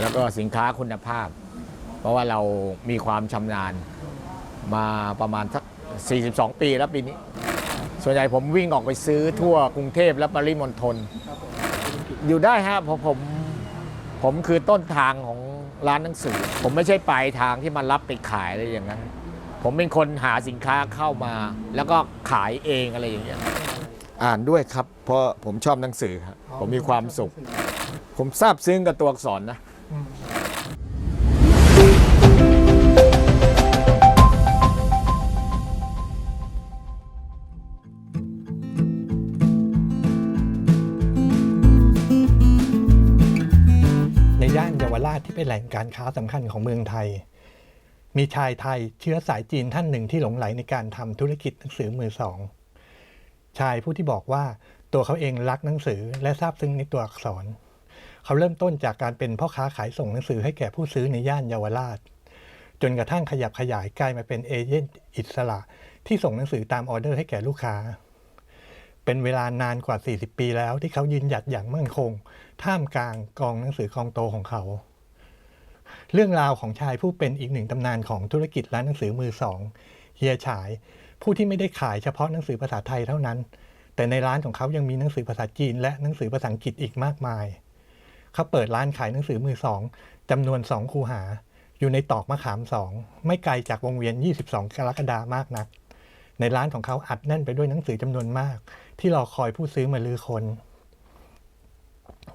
แล้วก็สินค้าคุณภาพ เพราะว่าเรามีความชำนาญมาประมาณสัก 42 ปีแล้วปีนี้ ส่วนใหญ่ผมวิ่งออกไปซื้อทั่วกรุงเทพและปริมณฑลอยู่ได้ฮะเพราะผมผมคือต้นทางของร้านหนังสือ ผมไม่ใช่ปลายทางที่มารับไปขายอะไรอย่างนั้น ผมเป็นคนหาสินค้าเข้ามา แล้วก็ขายเองอะไรอย่างเงี้ยอ่านด้วยครับ เพราะผมชอบหนังสือครับผมมีความสุข ผมซาบซึ้งกับตัวอักษรนะ ในย่านเยาวราชที่เป็นแหล่งการค้าสำคัญของเมืองไทย มีชายไทยเชื้อสายจีนท่านหนึ่งที่หลงไหลในการทำธุรกิจหนังสือมือสอง ชายผู้ที่บอกว่าตัวเขาเองรักหนังสือและซาบซึ้งในตัวอักษร เขาเริ่มต้นจากการเป็นพ่อค้าขายส่งหนังสือให้แก่ผู้ซื้อในย่านเยาวราช จนกระทั่งขยับขยายกลายมาเป็นเอเย่นต์อิสระ ที่ส่งหนังสือตามออเดอร์ให้แก่ลูกค้า เป็นเวลานานกว่า 40 ปีแล้วที่เขายืนหยัดอย่างมั่นคง ท่ามกลางกองหนังสือกองโตของเขา เรื่องราวของชายผู้เป็นอีกหนึ่งตำนานของธุรกิจร้านหนังสือมือสองเฮียฉาย ผู้ที่ไม่ได้ขายเฉพาะหนังสือภาษาไทยเท่านั้นแต่ในร้านของเขายังมีหนังสือภาษาจีนและหนังสือภาษาอังกฤษอีกมากมาย เขาเปิดร้านขายหนังสือมือสองจำนวนสองคูหา อยู่ในตอกมะขามสองไม่ไกลจากวงเวียน 22 กรกฎามากนัก ในร้านของเขาอัดแน่นไปด้วยหนังสือจำนวนมาก ที่รอคอยผู้ซื้อมาลือคน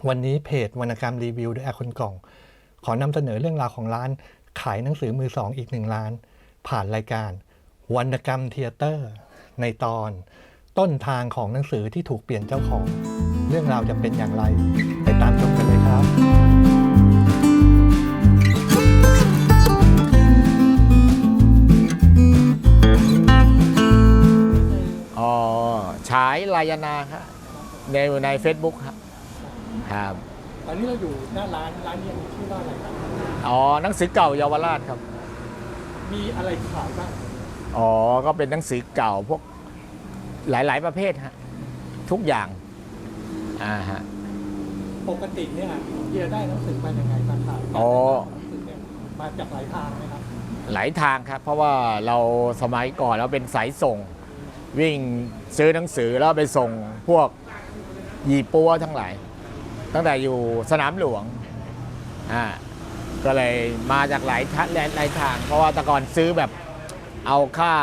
วันนี้เพจวรรณกรรมรีวิวด้วยอาคนกล่อง ขอนำเสนอเรื่องราวของร้านขายหนังสือมือสองอีกหนึ่งร้าน ผ่านรายการ วรรณกรรมเทเตอร์ ในตอน ต้นทางของหนังสือที่ถูกเปลี่ยนเจ้าของ เรื่องราวจะเป็นอย่างไรายลายนาครับในใน Facebook ครับครับตอนนี้เราอยู่หน้าร้านร้านนี้มีชื่อว่าอะไรครับ อ๋อหนังสือเก่าเยาวราชครับ มีอะไรขายบ้างอ๋อก็เป็นหนังสือเก่าพวกหลาย ๆ ประเภทฮะทุกอย่างอ่าฮะปกติเนี่ยเฮียได้หนังสือมายังไงมาขายอ๋อหนังสือเนี่ยมาจากหลายทางไหมครับหลายทางครับ เพราะว่าเราสมัยก่อนเราเป็นสายส่ง วิ่งซื้อหนังสือแล้วไปส่งพวกยีปัวทั้งหลาย ตั้งแต่อยู่สนามหลวงอ่าก็เลยมาจากหลายทางหลายทาง เพราะว่าแต่ก่อนซื้อแบบเอาค่า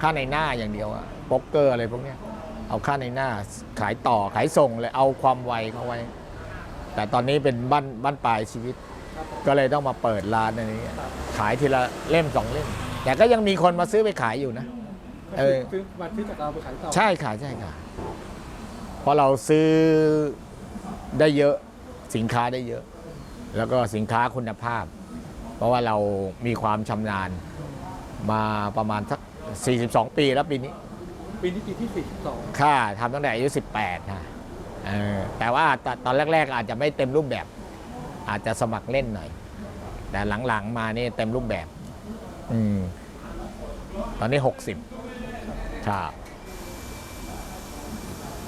ค่าในหน้าอย่างเดียวอะโป๊กเกอร์อะไรพวกเนี้ยเอาค่าในหน้าขายต่อขายส่งเลยเอาความไวเข้าไว้ แต่ตอนนี้เป็นบ้านบ้านปลายชีวิต ก็เลยต้องมาเปิดร้านอันนี้ ขายทีละเล่มสองเล่ม แต่ก็ยังมีคนมาซื้อไปขายอยู่นะ เออ ซื้อมาซื้อจากเราไปขายต่อใช่ค่ะใช่ค่ะเพราะเราซื้อได้เยอะสินค้าได้เยอะ แล้วก็สินค้าคุณภาพ เพราะว่าเรามีความชำนาญมาประมาณสัก42 ปีแล้วปีนี้ ปีนี้ปีที่42ค่าทำตั้งแต่อายุ 18นะเออแต่ว่าตตอนแรก ๆ อาจจะไม่เต็มรูปแบบ อาจจะสมัครเล่นหน่อย แต่หลัง ๆ มานี่เต็มรูปแบบ อืม ตอนนี้ 60 ครับ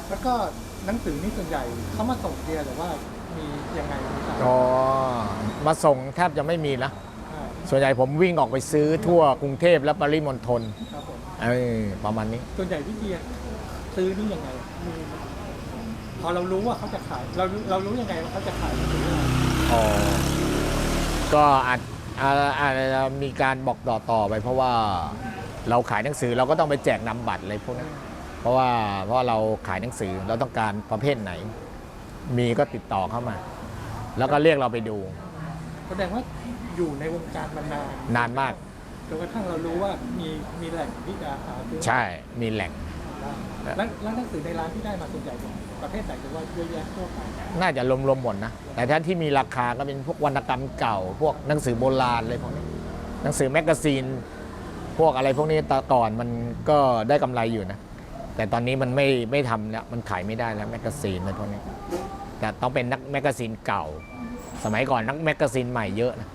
แล้วก็หนังสือนี่ส่วนใหญ่เขามาส่งเฮียหรือว่ามียังไงครับก็มาส่งแทบจะไม่มีนะอ่าส่วนใหญ่ผมวิ่งออกไปซื้อทั่วกรุงเทพและปริมณฑลครับผมเออประมาณนี้ ส่วนใหญ่ที่เฮียซื้อนี่ยังไงมีพอเรารู้ว่าเขาจะขาย เรารู้เรารู้ยังไงว่าเขาจะขายหนังสืออะไรอ๋อก็อาจอาอาจจะมีการบอกต่อต่อไปเพราะว่า เราขายหนังสือเราก็ต้องไปแจกนำบัตรอะไรพวกนั้นเพราะว่าเพราะเราขายหนังสือเราต้องการประเภทไหน มีก็ติดต่อเข้ามา แล้วก็เรียกเราไปดูแสดงว่าอยู่ในวงการมานานนานมากจนกระทั่งเรารู้ว่ามีมีแหล่งที่จะหาซื้อใช่มีแหล่งได้แล้วแล้วหนังสือในร้านที่ได้มาส่วนใหญ่เป็นประเภทไหนหรือว่าเยอะแยะทั่วไปน่าจะรวมๆหมดนะแต่ถ้าที่มีราคาก็เป็นพวกวรรณกรรมเก่า พวกหนังสือโบราณอะไรพวกนี้หนังสือแมกกาซีนพ วกอะไรพวกนี้แต่ก่อนมันก็ได้กำไรอยู่นะ แต่ตอนนี้มันไม่ไม่ทำแล้วมันขายไม่ได้แล้วแมกกาซีนอะไรพวกนี้แต่ต้องเป็นนักแมกกาซีนเก่า สมัยก่อนนักแมกกาซีนใหม่เยอะนะ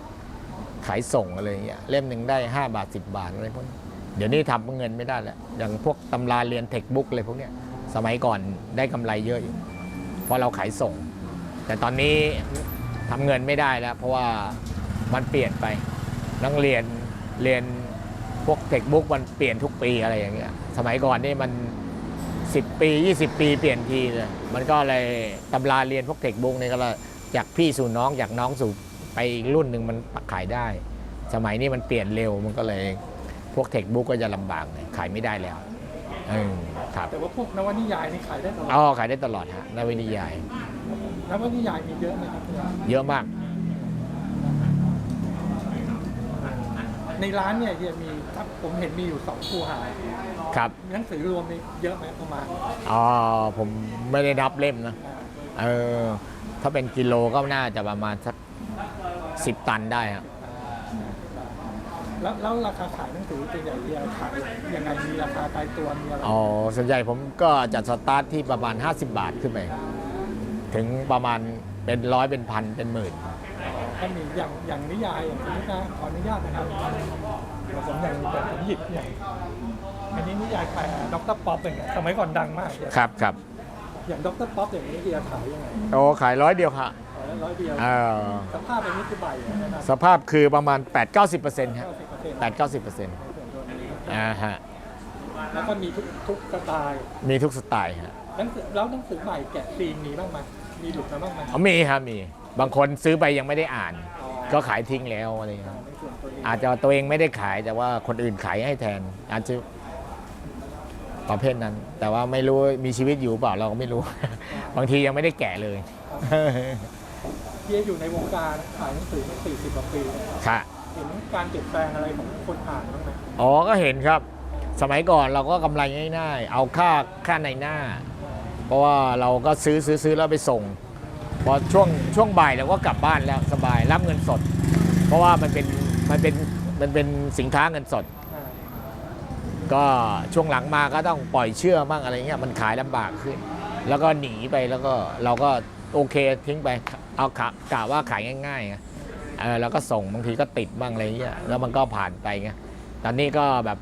ขายส่งอะไรเงี้ยเล่มหนึ่งได้ 5 บาท 10 บาทอะไรพวกนี้เดี๋ยวนี้ทำเงินไม่ได้แล้วอย่างพวกตำราเรียนเทคบุ๊กอะไรพวกเนี้ยสมัยก่อนได้กำไรเยอะอยู่เพราะเราขายส่ง แต่ตอนนี้ทำเงินไม่ได้แล้ว เพราะว่ามันเปลี่ยนไปนักเรียนเรียน พวกเทคบุ๊กมันเปลี่ยนทุกปีอะไรอย่างเงี้ย สมัยก่อนนี่มัน 10 ปี 20 ปีเปลี่ยนทีเลยมันก็เลยตำราเรียนพวกเทคบุ๊กนี่ก็เลยจากพี่สู่น้องจากน้องสู่ไปอีกรุ่นหนึ่งมันขายได้ สมัยนี้มันเปลี่ยนเร็วมันก็เลยพวกเทคบุ๊กก็จะลำบากหน่อยขายไม่ได้แล้วเออครับแต่ว่าพวกนวนิยายนี่ขายได้ตลอดอ๋อขายได้ตลอดฮะนวนิยายนวนิยายมีเยอะไหมครับเยอะมาก ในร้านเนี่ยเฮียมีถ้าผมเห็นมีอยู่สองคูหาครับหนังสือรวมนี่เยอะไหมประมาณอ๋อผมไม่ได้นับเล่มนะอ่าเออถ้าเป็นกิโลก็น่าจะประมาณสักสิบตันได้ครับแล้วแล้วราคาขายหนังสือเป็นใหญ่เฮียขายยังไงมีราคาตายตัวมีอะไรอ๋อส่วนใหญ่ผมก็จะสตาร์ทที่ประมาณ 50 บาทขึ้นไปถึงประมาณเป็นร้อยเป็นพันเป็นหมื่น ก็มีอย่างอย่างนิยายอย่างนี้นะขออนุญาตนะครับเดี๋ยวผมอย่างแบบผมหยิบอย่างอันนี้นิยายแปลด็อกเตอร์ป๊อปอย่างเงี้ยสมัยก่อนดังมากเฮียครับครับอย่างด็อกเตอร์ป๊อปอย่างนี้เฮียขายยังไงโอ้ขายร้อยเดียวค่ะขายละร้อยเดียวเออสภาพเป็นนิติใบนะสภาพคือประมาณ 8-90%ฮะเก้าสิบเปอร์เซ็นต์8-90%อ่าฮะแล้วก็มีทุกทุกสไตล์มีทุกสไตล์ฮะหนังสือแล้วหนังสือใหม่แกะซีนมีบ้างไหมมีหลุดมาบ้างไหม อ๋อมีครับมี บางคนซื้อไปยังไม่ได้อ่าน ก็ขายทิ้งแล้วอะไรอย่างเงี้ยในส่วนตัวเองอาจจะตัวเองไม่ได้ขายแต่ว่าคนอื่นขายให้แทน อาจจะประเภทนั้น แต่ว่าไม่รู้มีชีวิตอยู่เปล่าเราก็ไม่รู้ บางทียังไม่ได้แกะเลยเฮียอยู่ในวงการขายหนังสือมาสี่สิบกว่าปีแล้วค่ะเห็นการเปลี่ยนแปลงอะไรของคนอ่านบ้างไหมอ๋อก็เห็นครับ สมัยก่อนเราก็กำไรง่ายๆเอาค่าค่าในหน้า เพราะว่าเราก็ซื้อซื้อซื้อแล้วไปส่ง พอช่วงช่วงบ่ายเราก็กลับบ้านแล้วสบายรับเงินสด เพราะว่ามันเป็นมันเป็นมันเป็นสินค้าเงินสดอ่าก็ช่วงหลังมาก็ต้องปล่อยเชื่อมั่งอะไรเงี้ยมันขายลำบากขึ้น แล้วก็หนีไปแล้วก็เราก็โอเคทิ้งไปเอากะกะว่าขายง่ายๆไงเออแล้วก็ส่งบางทีก็ติดบ้างอะไรเงี้ยแล้วมันก็ผ่านไปไงตอนนี้ก็แบบ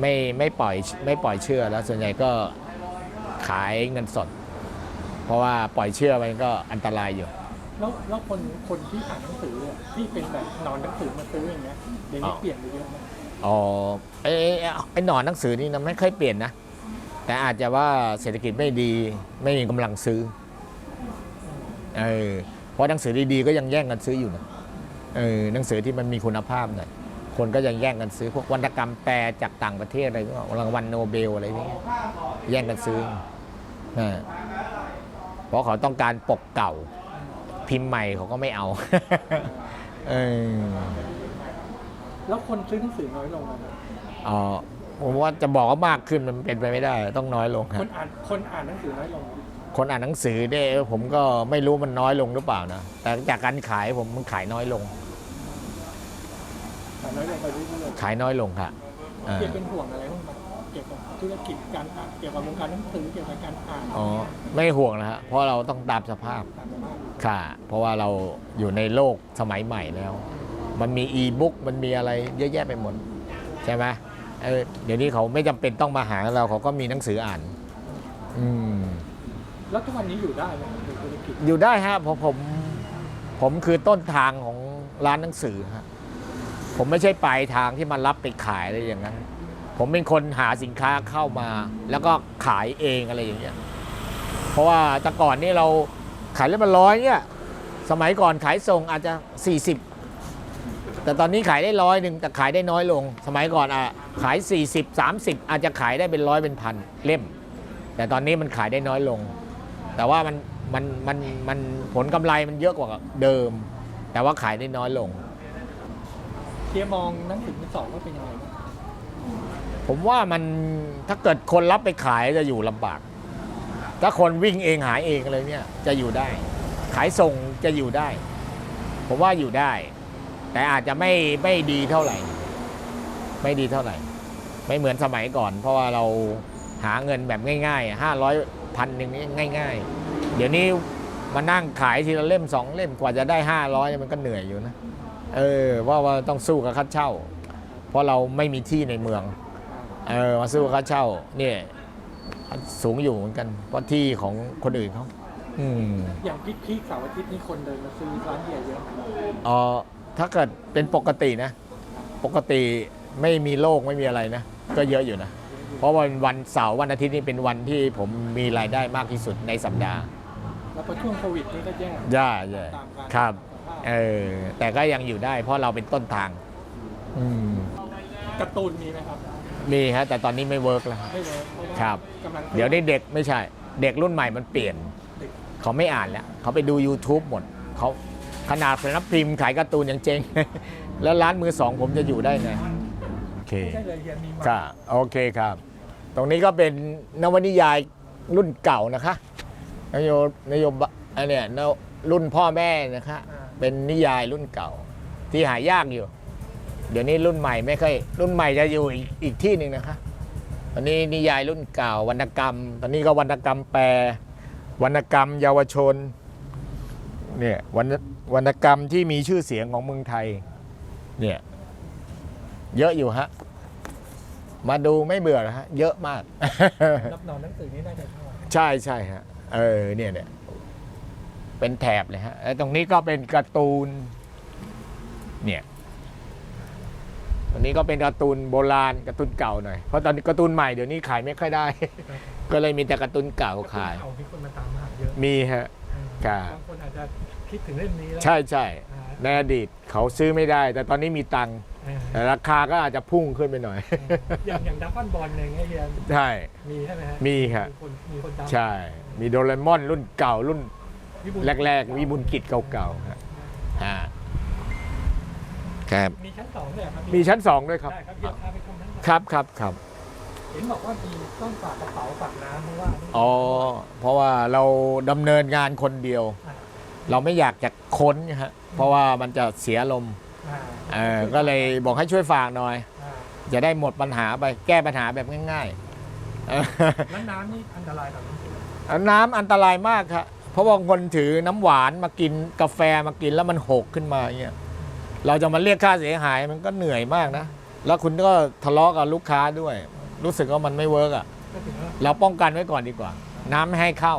ไม่ไม่ปล่อยไม่ปล่อยเชื่อแล้วส่วนใหญ่ก็ขายเงินสดเพ ราะว่าปล่อยเชื่อมันก็อันตรายอยู่ แล้วแล้วคนคนที่อ่านหนังสือเนี่ยที่เป็นแบบนอนหนังสือมาซื้ออย่างเงี้ยเดี๋ยวนี้อ๋อเปลี่ยนไปเยอะไหมอ๋อไอ้ไอ้ไอ้หนอนหนังสือนี่นะไม่ค่อยเปลี่ยนนะ แต่อาจจะว่าเศรษฐกิจไม่ดีไม่มีกำลังซื้อเออเพราะหนังสือดีๆก็ยังแย่งกันซื้ออยู่นะเออหนังสือที่มันมีคุณภาพหน่อยคนก็ยังแย่งกันซื้อพวกวรรณกรรมแปลจากต่างประเทศอะไรพวกรางวัลโนเบลอะไรนี้ยแย่งกันซื้อนะ เพราะเขาต้องการปกเก่า พิมพ์ใหม่เขาก็ไม่เอาเออแล้วคนซื้อหนังสือน้อยลงไหมอ๋อผมว่าจะบอกว่ามากขึ้นมันเป็นไปไม่ได้ ต้องน้อยลงคฮะนอ่านคนอ่านหนังสือน้อยลงไหมคนอ่านหนังสือเนี่ยผมก็ไม่รู้มันน้อยลงหรือเปล่านะ แต่จากการขายผมมันขายน้อยลง อ่านน้อยลงไปเรื่อยขายน้อยลงค่ะๆอ่าเฮียเป็นห่วงอะไรบ้างไหม เกี่ยวกับธุรกิจการอ่านเกี่ยวกับวงการหนังสือเกี่ยวกับการอ่านอ๋อไม่ห่วงนะฮะเพราะเราต้องตามสภาพตามสภาพค่ะ เพราะว่าเราอยู่ในโลกสมัยใหม่แล้ว มันมีอีบุ๊กมันมีอะไรเยอะแยะไปหมด ใช่ไหมเออเดี๋ยวนี้เขาไม่จำเป็นต้องมาหาเราเขาก็มีหนังสืออ่าน อืม แล้วทุกวันนี้อยู่ได้ไหมครับธุรกิจอยู่ได้ฮะเพราะผมผมคือต้นทางของร้านหนังสือฮะผมไม่ใช่ปลายทางที่มารับไปขายอะไรอย่างนั้น ผมเป็นคนหาสินค้าเข้ามา แล้วก็ขายเองอะไรอย่างเงี้ย เพราะว่าแต่ก่อนนี่เราขายเล่มละร้อยเนี่ย สมัยก่อนขายส่งอาจจะ 40 แต่ตอนนี้ขายได้ร้อยหนึ่งแต่ขายได้น้อยลง สมัยก่อนอะขาย 40 30 อาจจะขายได้เป็นร้อยเป็นพันเล่ม แต่ตอนนี้มันขายได้น้อยลง แต่ว่ามันมันมันมันผลกำไรมันเยอะกว่าเดิม แต่ว่าขายได้น้อยลงเฮียมองหนังสือมือสองว่าเป็นยังไง ผมว่ามันถ้าเกิดคนรับไปขายจะอยู่ลำบาก ถ้าคนวิ่งเองหายเองอะไรเนี่ยจะอยู่ได้ ขายส่งจะอยู่ได้ ผมว่าอยู่ได้ แต่อาจจะไม่ไม่ดีเท่าไหร่ ไม่ดีเท่าไหร่ ไม่เหมือนสมัยก่อน เพราะว่าเราหาเงินแบบง่ายๆห้าร้อยพันหนึ่งนี่ง่าย ๆ เดี๋ยวนี้มานั่งขายทีละเล่มสองเล่มกว่าจะได้ห้าร้อยมันก็เหนื่อยอยู่นะ เออว่าว่าต้องสู้กับค่าเช่า เพราะเราไม่มีที่ในเมือง เออมาสู้กับค่าเช่า เนี่ยสูงอยู่เหมือนกันเพราะที่ของคนอื่นเขาอืมอย่างพีคพีคเสาร์อาทิตย์นี่คนเดินมาซื้อร้านเบียร์เยอะไหมเออถ้าเกิดเป็นปกตินะ ปกติไม่มีโรคไม่มีอะไรนะ ก็เยอะอยู่นะ เพราะวันวันเสาร์วันอาทิตย์นี่เป็นวันที่ผมมีรายได้มากที่สุดในสัปดาห์ แล้วพอช่วงโควิดนี่ก็แย่ย่าแย่ตามการครับสัมภาษณ์เออแต่ก็ยังอยู่ได้เพราะเราเป็นต้นทาง อืมการ์ตูนมีไหมครับ มีฮะแต่ตอนนี้ไม่เวิร์กแล้วไม่เลยเพราะว่าครับ กำลังเดี๋ยวนี้เด็กไม่ใช่ เด็กรุ่นใหม่มันเปลี่ยนเด็กเขาไม่อ่านแล้ว เขาไปดู YouTube หมด เขาขนาดสำนักพิมพ์ขายการ์ตูนยังเจ๊ง แล้วร้านมือสองผมจะอยู่ได้ไง โอเค ไม่ใช่เลยเฮียมีมาครับโอเคครับ ตรงนี้ก็เป็นนวนิยายรุ่นเก่านะคะ นโยนโยบไอันเนี้ยนวรุ่นพ่อแม่นะคะ เป็นนิยายรุ่นเก่า ที่หายากอยู่ เดี๋ยวนี้รุ่นใหม่ไม่ค่อยรุ่นใหม่จะอยู่อีกอีกที่หนึ่งนะคะตอนนี้นิยายรุ่นเก่าวรรณกรรม ตอนนี้ก็วรรณกรรมแปล วรรณกรรม เยาวชนเนี่ยวรรณวรรณกรรมที่มีชื่อเสียงของเมืองไทยเนี่ยเยอะอยู่ฮะมาดูไม่เบื่อนะฮะเยอะมาก รับนอนหนังสือนี่น่าจะเท่าไหร่ใช่ใช่ฮะเออเนี่ยเนี่ยเป็นแถบเลยฮะแล้วตรงนี้ก็เป็นการ์ตูนเนี่ย ตรงนี้ก็เป็นการ์ตูนโบราณการ์ตูนเก่าหน่อย เพราะตอนนี้การ์ตูนใหม่เดี๋ยวนี้ขายไม่ค่อยได้ ก็เลยมีแต่การ์ตูนเก่าขายเอาที่คนมาตามหาเยอะมีฮะ ครับ บางคนอาจจะคิดถึงเล่มนี้แล้วใช่ใช่อ่าในอดีตเขาซื้อไม่ได้ แต่ตอนนี้มีตังค์เออแต่ราคาก็อาจจะพุ่งขึ้นไปหน่อย อย่างอย่างดักฟันบอลเนี่ยเฮียใช่ มีใช่ไหมฮะมีครับมีคนมีคนตามใช่ มีโดเรมอนรุ่นเก่ารุ่นวิบูลย์แรกๆวิบุญกิจเก่าๆฮะฮะ ครับ มีชั้นสองเลยเหรอครับมีชั้นสองด้วยครับได้ครับเฮียพาไปชมชั้นสองครับครับครับเห็นบอกว่ามีต้นฝากกระเป๋าฝากน้ำเพราะว่าอ๋อเพราะว่าเราดำเนินงานคนเดียว เราไม่อยากจะค้นฮะเพราะว่ามันจะเสียลมณ์อ่าเออก็เลยบอกให้ช่วยฝากหน่อย อ่าจะได้หมดปัญหาไปแก้ปัญหาแบบง่ายๆเออแล้วน้ำนี่อันตรายต่อน้ำเสียน้ำอันตรายมากครับเพราะว่าคนถือน้ำหวานมากินกาแฟมากินแล้วมันหกขึ้นมาอย่างเงี้ย เราจะมาเรียกค่าเสียหายมันก็เหนื่อยมากนะ แล้วคุณก็ทะเลาะกับลูกค้าด้วย รู้สึกว่ามันไม่เวิร์กอะก็ถือว่าเราป้องกันไว้ก่อนดีกว่า น้ำไม่ให้เข้า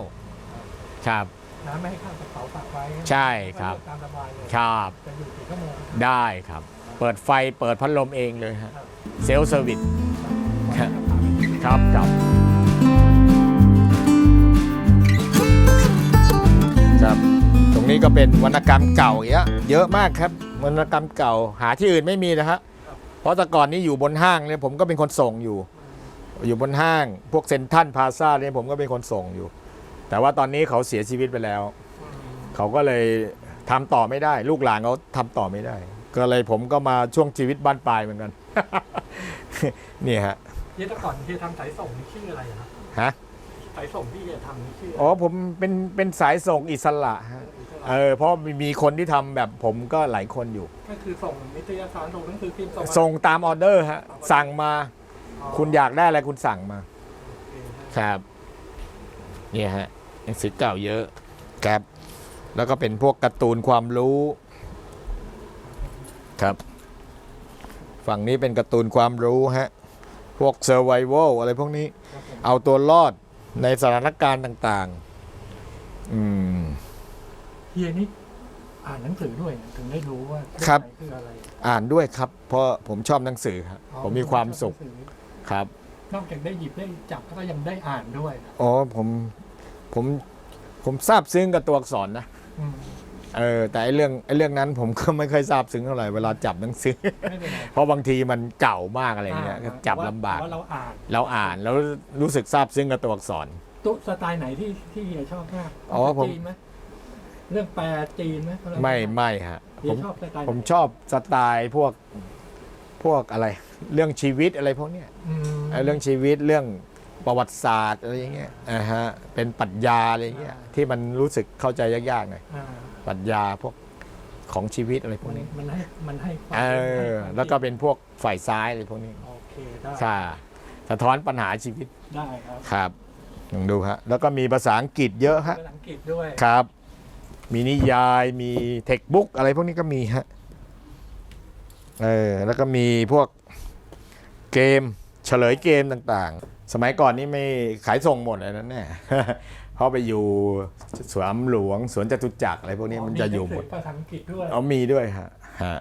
ครับ น้ำไม่ให้เข้ากระเป๋าฝากไว้ใช่ครับ ตามสบายเลยครับ จะอยู่กี่ชั่วโมงได้ครับ เปิดไฟเปิดพัดลมเองเลยฮะ เซลล์เซอร์วิส ครับครับครับครับตรงนี้ก็เป็นวรรณกรรมเก่าเยอะเยอะมากครับ วรรณกรรมเก่าหาที่อื่นไม่มีนะฮะเพราะแต่ก่อนนี้อยู่บนห้างเนี่ยผมก็เป็นคนส่งอยู่ อยู่บนห้าง พวกเซนทรันพาซาเนี่ยผมก็เป็นคนส่งอยู่ แต่ว่าตอนนี้เขาเสียชีวิตไปแล้ว เขาก็เลยทำต่อไม่ได้ ลูกหลานเขาทำต่อไม่ได้ ก็เลยผมก็มาช่วงชีวิตบ้านปลายเหมือนกันนี่ฮะเฮียแต่ก่อนเฮียทำสายส่งนี่ชื่ออะไรครับฮะสายส่งที่เฮียทำนี่ชื่ออะไรอ๋อผมเป็นเป็นสายส่งอิสระฮะ เออเพราะมีมีคนที่ทำแบบผมก็หลายคนอยู่ ก็คือส่งนิตยสารส่งหนังสือพิมพ์ส่งส่งตามออเดอร์ฮะสั่งมาอ๋อคุณอยากได้อะไรคุณสั่งมา โอเคฮะครับเนี่ยฮะหนังสือเก่าเยอะครับ แล้วก็เป็นพวกการ์ตูนความรู้ครับ ฝั่งนี้เป็นการ์ตูนความรู้ฮะพวก survival อะไรพวกนี้ ครับผมเอาตัวรอดในสถานการณ์ต่าง ๆ อืม เฮียนี่อ่านหนังสือด้วยถึงได้รู้ว่าครับเองไหนคืออะไรอ่านด้วยครับ เพราะผมชอบหนังสือครับอ๋อผมมีความสุขชอบหนังสือครับนอกจากได้หยิบได้จับก็ยังได้อ่านด้วยอ๋อผมผมผมซาบซึ้งกับตัวอักษรนะอืมเออแต่ไอ้เรื่องไอ้เรื่องนั้นผมก็ไม่ค่อยซาบซึ้งเท่าไหร่เวลาจับหนังสือ ไม่เป็นไรเพราะบางทีมันเก่ามากอะไรเงี้ยอ่าก็จับลำบาก แต่ว่าเราอ่าน เราอ่านแล้วรู้สึกซาบซึ้งกับตัวอักษร ตุ๊สไตล์ไหนที่ที่เฮียชอบมากอ๋อผม จีนไหม เรื่องแปลจีนไหมไม่ไม่ฮะเฮีผยมชอบสไตล์ไหนผมชอบสไตล์พวกพวกอะไร เรื่องชีวิตอะไรพวกเนี้ยอืมเอ่อเรื่องชีวิตเรื่องประวัติศาสตร์อะไรอย่างเงี้ยอ่าฮะเป็นปรัชญาอะไรอย่างเงี้ยที่มันรู้สึกเข้าใจยากๆหน่อยอ่าปรัชญาพวกของชีวิตอะไรพวมักนนี้มันให้มันให้ความเอให้อความแล้วก็เป็นพวกฝ่ายซ้ายอะไรพวกนี้โอเคได้ใช่สะท้อนปัญหาชีวิตได้ครับครับลองดูฮะแล้วก็มีภาษาอังกฤษเยอะฮะ ภาษาอังกฤษด้วย ครับ มีนิยาย มีเทคบุ๊กอะไรพวกนี้ก็มีฮะ เออ แล้วก็มีพวกเกมเฉลยเกมต่างๆ สมัยก่อนนี่ไม่ขายส่งหมดเลยนะเนี่ยพอเขาไปอยู่สวนหลวง สวนจตุจักรอะไรพวกนี้มันจะอยู่หมดภาษาอังกฤษด้วยเอามีด้วยฮะฮะ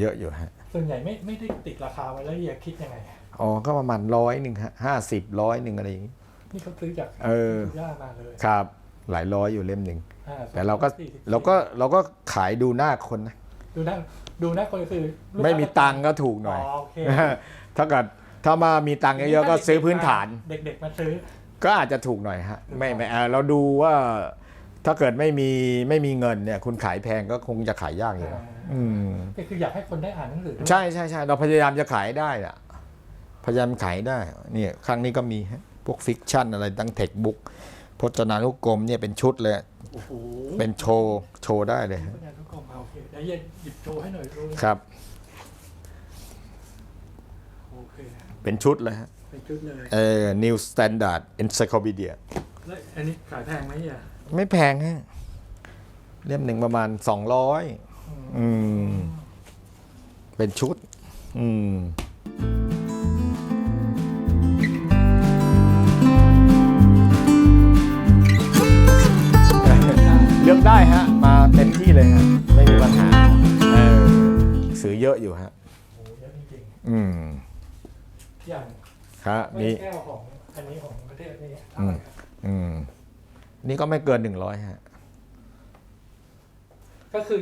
เยอะอยู่ฮะ ส่วนใหญ่ไม่ไม่ได้ติดราคาไว้แล้วเฮียคิดยังไง อ๋อ ก็ประมาณร้อยหนึ่งฮะห้าสิบร้อยหนึ่งอะไรอย่างงี้ นี่เขาซื้อจากเออย่ามาเลย ครับ หลายร้อยอยู่เล่มหนึ่งอ่าแต่เราก็สี่สิบเราก็เราก็ขายดูหน้าคนนะดูนะดูนะคนคือลูกค้าไม่มีตังค์ก็ถูกหน่อย โอเคถ้าเกิดถ้ามามีตังค์เยอะๆก็ซื้อพื้นฐาน เด็ก ๆ มาซื้อ ก็อาจจะถูกหน่อยฮะไม่ไม่เอ่อเราดูว่าถ้าเกิดไม่มีไม่มีเงินเนี่ย คุณขายแพงก็คงจะขายยากอยู่นะอืมก็คืออยากให้คนได้อ่านหนังสือใช่ใช่ใช่เราพยายามจะขายได้อะพยายามขายได้เนี่ยครั้งนี้ก็มีฮะพวกฟิกชันอะไรตั้งเทคบุ๊กพ จนานุกรมเนี่ยเป็นชุดเลย โอ้โหเป็นโชว์โชว์ได้เลยฮะพจนานุกรมเอาโอเคเดี๋ยวเย็นหยิบโชว์ให้หน่อยดูครับ โอเคเป็นชุดเลยฮะเป็นชุดเลย เออ New Standard Encyclopedia แล้วอันนี้ขายแพงไหมเนี่ยไม่แพงฮะเล่มหนึ่งประมาณ200อืม เป็นชุด อืม ได้ฮะ มาเต็มที่เลยฮะ ไม่มีปัญหาเออซื้อเยอะอยู่ฮะ โอ้โหเยอะจริงอืมๆอย่างฮะไม่มี แก้วของอันนี้ของประเทศนี้อืม อืม นี่ก็ไม่เกินหนึ่งร้อยฮะ ก็คือ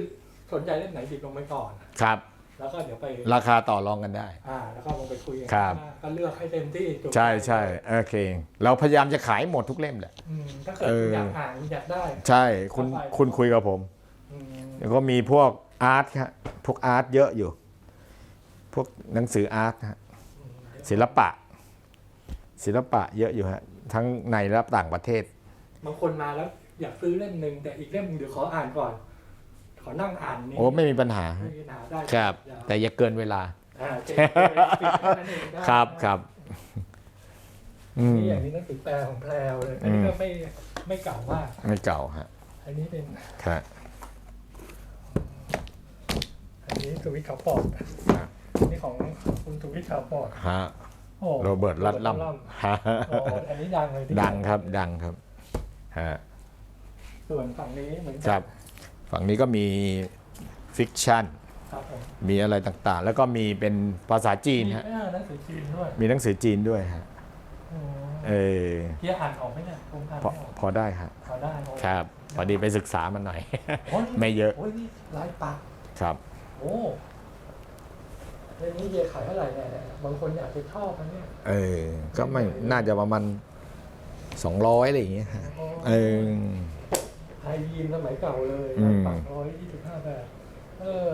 สนใจเล่มไหนหยิบลงไปก่อน ครับ แล้วก็เดี๋ยวไปราคาต่อรองกันได้ อ่าแล้วก็ลงไปคุยกันครับ ก็เลือกให้เต็มที่จุใช่ใช่โอเค เราพยายามจะขายหมดทุกเล่มแหละ อืมถ้าเกิดเอออยากอ่านอยากได้ ใช่คุณคุณคุยกับผมอืมแล้วก็มีพวกอาร์ตครับพวกอาร์ตเยอะอยู่ พวกหนังสืออาร์ตฮะศิลปะ ศิลปะเยอะอยู่ฮะทั้งในและต่างประเทศ บางคนมาแล้วอยากซื้อเล่มหนึ่งแต่อีกเล่มหนึ่งเดี๋ยวขออ่านก่อน ขอนั่งอ่านนี่โอ้ไม่มีปัญหาไม่มีปัญหาได้ครับ ยาวแต่อย่าเกินเวลา อ่าโอเคปิดแค่นั้นเองได้ครับครับอืมนี่อย่างนี้หนังสือแปลของแพรวเลยอันนี้อืมก็ไม่ไม่เก่ามาก ไม่เก่าฮะอันนี้เป็นครับอันนี้สุวิทย์เขาปอดครับนี่ของคุณสุวิทย์เขาปอดฮะโอ้โรเบิร์ตลัดล่โรเบิร์ตำฮะโอ้อันนี้ดังเลยทีเยวดังครับดังครับฮะส่วนฝั่งนี้เหมือนคกัรับ ฝั่งนี้ก็มีฟิกชันครับผมมีอะไรต่างๆ แล้วก็มีเป็นภาษาจีนมีฮะอ่าหนังสือจีนด้วยมีหนังสือจีนด้วยฮะ โอ้เออเฮียอ่านออกไหมเนี่ยผมอ่านพอไม่ออกพอได้ฮะ พอได้โอ้ครับ พอดีไปศึกษามันหน่อย โอ้ยไม่เยอะ โอ้ยนี่ลายปักครับ โอ้เรื่องนี้เฮียขายเท่าไหร่เนี่ยบางคนอยากจะชอบมันเนี่ยเออ ก็ไม่ น่าจะประมาณสองร้อยอะไรอย่างเงี้ยฮะ โอ้เออ ไฮยีนสมัยเก่าเลยอืลายมปักร้อยยี่สิบห้าแบบ เออ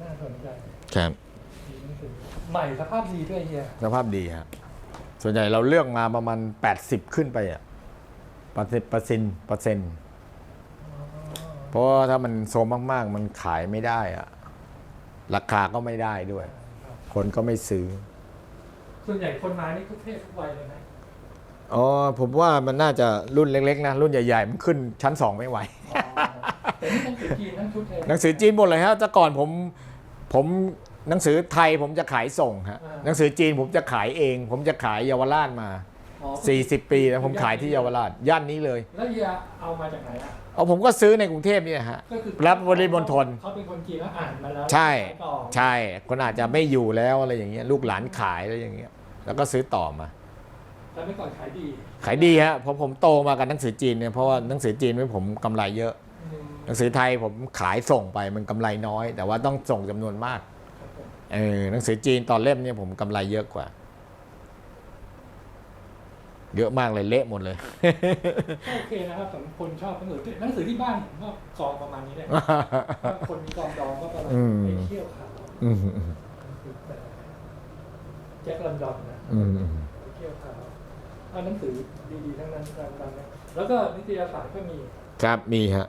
น่าสนใจครับดีหนังสือใหม่สภาพดีด้วยเฮียสภาพดีฮะส่วนใหญ่เราเลือกมาประมาณ 80 ขึ้นไปอะเปอร์เซ็นต์เปอร์เซ็นต์เปอร์เซ็นต์เพราะว่าถ้ามันโซมมากๆ มันขายไม่ได้อะ ราคาก็ไม่ได้ด้วย คนก็ไม่ซื้อ ส่วนใหญ่คนมานี่ทุกเพศทุกวัยเลยนะ อ๋อผมว่ามันน่าจะรุ่นเล็กๆนะรุ่นใหญ่ๆ มันขึ้นชั้นสองไม่ไหวอ๋อแต่นี่หนังสือจีนทั้งชุดเลย หนังสือจีนหมดเลยฮะแต่ก่อนผมผมหนังสือไทยผมจะขายส่งฮะหนังสือจีนผมจะขายเอง ผมจะขายเยาวราชมา อ๋อ40 ปีแล้วผมขายที่เยาวราชย่านนี้เลย แล้วเฮียเอามาจากไหนอะเอาผมก็ซื้อในกรุงเทพเนี่ยฮะ ก็คือรับบริมณฑล เขาเป็นคนจีนแล้วอ่านมาแล้วใช่ขายต่อใช่ คนอาจจะไม่อยู่แล้วอะไรอย่างเงี้ยลูกหลานขายอะไรอย่างเงี้ย แล้วก็ซื้อต่อมา แล้วเมื่อก่อนขายดีขายดีฮะเพราะผมโตมากับหนังสือจีนเนี่ยเพราะว่าหนังสือจีนเนี่ยผมกำไรเยอะ อืมหนังสือไทยผมขายส่งไปมันกำไรน้อย แต่ว่าต้องส่งจำนวนมากครับผมเออหนังสือจีนตอนเล่มเนี่ยผมกำไรเยอะกว่า เยอะมากเลยเละหมดเลย ก็โอเคนะครับสำหรับคนชอบหนังสือหนังสือที่บ้านผมก็กองประมาณนี้เลยถ้าคนมีกองดองก็ประมาณอืมไอ้เขี้ยวขาวอืมแจ็คลอนดอนนะอืมไอ้เขี้ยวขาว อ่านหนังสือดีๆทั้งนั้นดังๆนะแล้วก็นิตยสารก็มีครับมีฮะ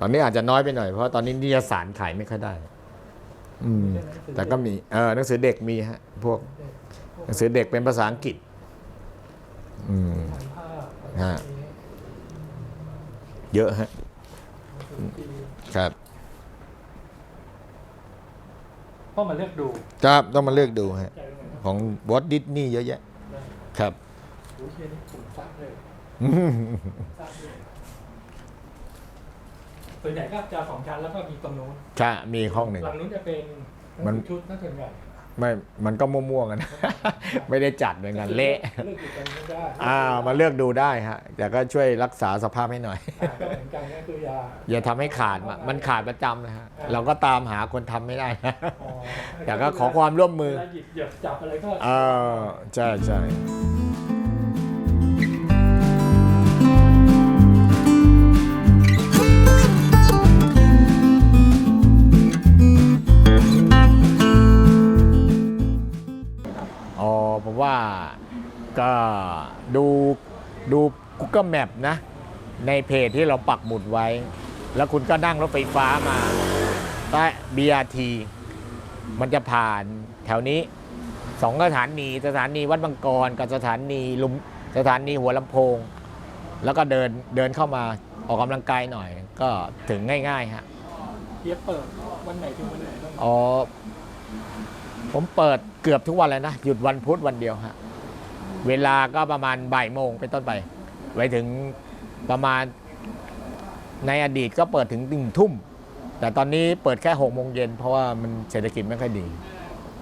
ตอนนี้อาจจะน้อยไปหน่อยเพราะตอนนี้นิยสารขายไม่ค่อยได้ อืม แต่ก็มีเออหนังสือเด็กมีฮะ พวก หนังสือเด็กเป็นภาษาอังกฤษ อืมถ่ายภาพฮะเยอะฮะครับก็มาเลือกดูครับต้องมาเลือกดูฮะใจเป็นไงครับของวอตดิสนี่เยอะแยะ ครับโอ้ยเฮียนี่ผมฟังเลยอส่วนใหญ่ก็จะสองชั้นแล้วก็มีตรงนู้นใช่มีห้องหนึ่ง หลังนู้นจะเป็นมัน ชุดน่าส่วนใหญ่ไม่มันก็มั่วๆกัน ไม่ได้จัดเหมือนกันเละเลือกอยู่ตรงนี้ได้อ่ามาเลือกดูได้ฮะแต่ก็ช่วยรักษาสภาพให้หน่อย อ่าก็เหมือนกันก็คือยาอย่าทำให้ขาดมามันขาดประจำนะฮะเราก็ตามหาคนทำไม่ได้นะอ๋อแต่ก็ขอความร่วมมือเวลาหยิบเหยียบจับอะไรก็ เออใช่ใช่ ว่าก็ดูดู Google Map นะ ในเพจที่เราปักหมุดไว้ แล้วคุณก็นั่งรถไฟฟ้ามาใต้ BRT มันจะผ่านแถวนี้สองสถานีสถานีวัดบางกรกับสถานีลุมสถานีหัวลำโพง แล้วก็เดินเดินเข้ามาออกกำลังกายหน่อย ก็ถึงง่ายๆฮะเทียบเปิดวันไหนถึงวันไหนบ้างอ๋อ ผมเปิดเกือบทุกวันเลยนะ หยุดวันพุธวันเดียวฮะเวลาก็ประมาณบ่ายโมงเป็นต้นไป ไว้ถึงประมาณในอดีตก็เปิดถึงหนึ่งทุ่ม แต่ตอนนี้เปิดแค่หกโมงเย็นเพราะว่ามันเศรษฐกิจไม่ค่อยดี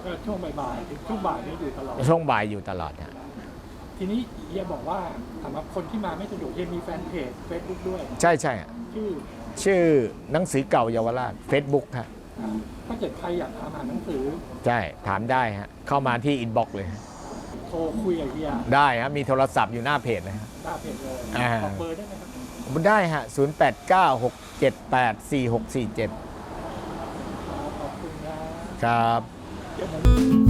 ก็ช่วงบ่ายๆถึงช่วงบ่ายนี่อยู่ตลอด ช่วงบ่ายอยู่ตลอดฮะทีนี้เฮียบอกว่าสำหรับคนที่มาไม่สะดวกเฮียมีแฟนเพจเฟซบุ๊กด้วย ใช่ใช่ฮะชื่อชื่อหนังสือเก่าเยาวราช Facebook ฮะอ่า ถ้าเกิดใครอยากถามหาหนังสือ ใช่ ถามได้ฮะ เข้ามาที่อินบ็อกซ์เลยฮะโทรคุยกับเฮียได้ฮะ มีโทรศัพท์อยู่หน้าเพจเลยฮะ หน้าเพจเลยอ่า ขอเบอร์ได้ไหมครับได้ฮะ 0 8 9 6 7 8 4 6 4 7 ขอบคุณนะ ครับ เดี๋ยวผม